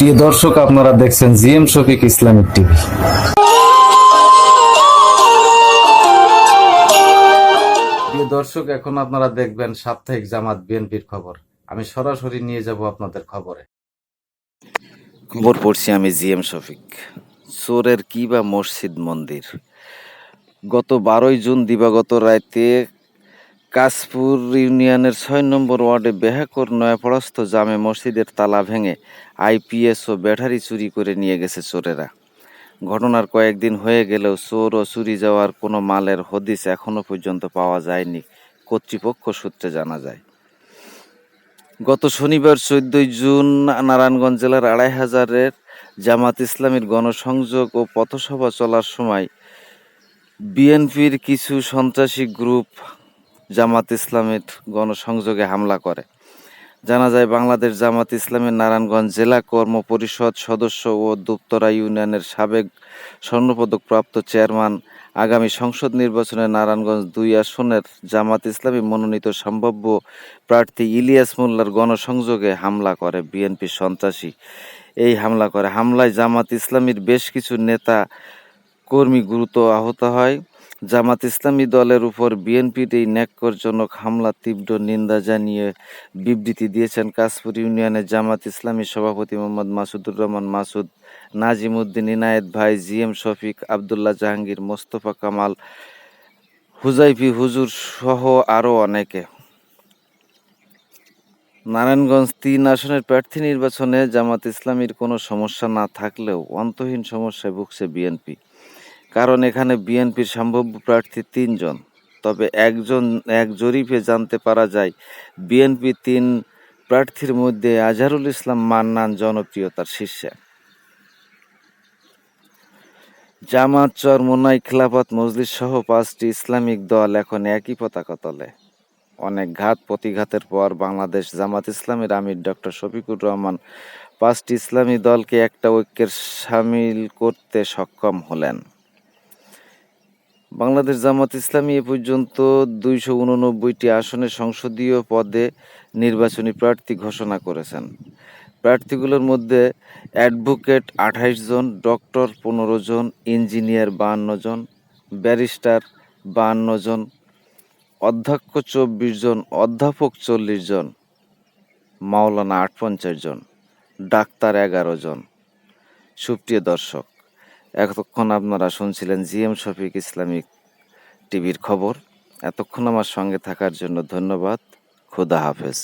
প্রিয় দর্শক, আপনারা দেখছেন জিএম শফিক ইসলামিক টিভি। প্রিয় দর্শক, এখন আপনারা দেখবেন সাপ্তাহিক জামাত বিএনপির খবর। আমি সরাসরি নিয়ে যাব আপনাদের খবরে। খবর পড়ছি আমি জিএম শফিক। চোরের কি বা মসজিদ মন্দির? গত বারোই জুন দিবাগত রাতে কাশপুর ইউনিয়নের ছয় নম্বর ওয়ার্ডে বেহাকর নয়াপড়াস্থ জামে মসজিদের তালা ভেঙে আইপিএস ও ব্যাটারি চুরি করে নিয়ে গেছে চোরেরা। ঘটনার কয়েকদিন হয়ে গেলেও চোর ও চুরি যাওয়ার কোনো মালের হদিস এখনও পর্যন্ত পাওয়া যায়নি, কর্তৃপক্ষ সূত্রে জানা যায়। গত শনিবার চোদ্দই জুন নারায়ণগঞ্জ জেলার আড়াই হাজারের জামাত ইসলামীর গণসংযোগ ও পথসভা চলার সময় বিএনপির কিছু সন্ত্রাসী গ্রুপ জামাত ইসলামের গণসংযোগে হামলা করে। জানা যায়, বাংলাদেশ জামাত ইসলামের নারায়ণগঞ্জ জেলা কর্ম পরিষদ সদস্য ও দুপ্তরা ইউনিয়নের সাবেক স্বর্ণপদক প্রাপ্ত চেয়ারম্যান আগামী সংসদ নির্বাচনে নারায়ণগঞ্জ দুই আসনের জামাত ইসলামী মনোনীত সম্ভাব্য প্রার্থী ইলিয়াস মোল্লার গণসংযোগে হামলা করে বিএনপি সন্ত্রাসী। এই হামলা করে। হামলায় জামাত ইসলামীর বেশ কিছু নেতা কর্মী গুরুতর আহত হয়। জামাত ইসলামী দলের উপর বিএনপির এই ন্যাক্করজনক হামলা তীব্র নিন্দা জানিয়ে বিবৃতি দিয়েছেন কাশপুর ইউনিয়নের জামাত ইসলামী সভাপতি মোহাম্মদ মাসুদুর রহমান মাসুদ নাজিম উদ্দিন ইনায়েত ভাই জি এম শফিক, আবদুল্লাহ জাহাঙ্গীর, মোস্তফা কামাল হুজাইফি হুজুর সহ আরও অনেকে। নারায়ণগঞ্জ তিন আসনের প্রার্থী নির্বাচনে জামাত ইসলামীর কোনো সমস্যা না থাকলেও অন্তহীন সমস্যায় ভুগছে বিএনপি। কারণ এখানে বিএনপির সম্ভাব্য প্রার্থী তিনজন। তবে একজন, এক জরিপে জানতে পারা যায়, বিএনপি তিন প্রার্থীর মধ্যে আজহারুল ইসলাম মান্নান জনপ্রিয়তার শীর্ষে। জামাত, চরমোনাই, খিলাফত, মজলিস সহ পাঁচটি ইসলামিক দল এখন একই পতাকা তলে। অনেক ঘাত প্রতিঘাতের পর বাংলাদেশ জামাত ইসলামের আমির ডক্টর শফিকুর রহমান পাঁচটি ইসলামী দলকে একটা ঐক্যের সামিল করতে সক্ষম হলেন। বাংলাদেশ জামাত ইসলামী এ পর্যন্ত দুইশো উননব্বইটি আসনে সংসদীয় পদে নির্বাচনী প্রার্থী ঘোষণা করেছেন। প্রার্থীগুলোর মধ্যে অ্যাডভোকেট আঠাইশ জন, ডক্টর পনেরো জন, ইঞ্জিনিয়ার বাহান্ন জন, ব্যারিস্টার বাহান্ন জন, অধ্যক্ষ চব্বিশ জন, অধ্যাপক চল্লিশ জন, মাওলানা আট পঞ্চাশ জন, ডাক্তার এগারো জন। সুপ্রিয় দর্শক এতক্ষণ আপনারা শুনছিলেন জি এম শফিক ইসলামিক টিভির খবর। এতক্ষণ আমার সঙ্গে থাকার জন্য ধন্যবাদ। খুদা হাফেজ।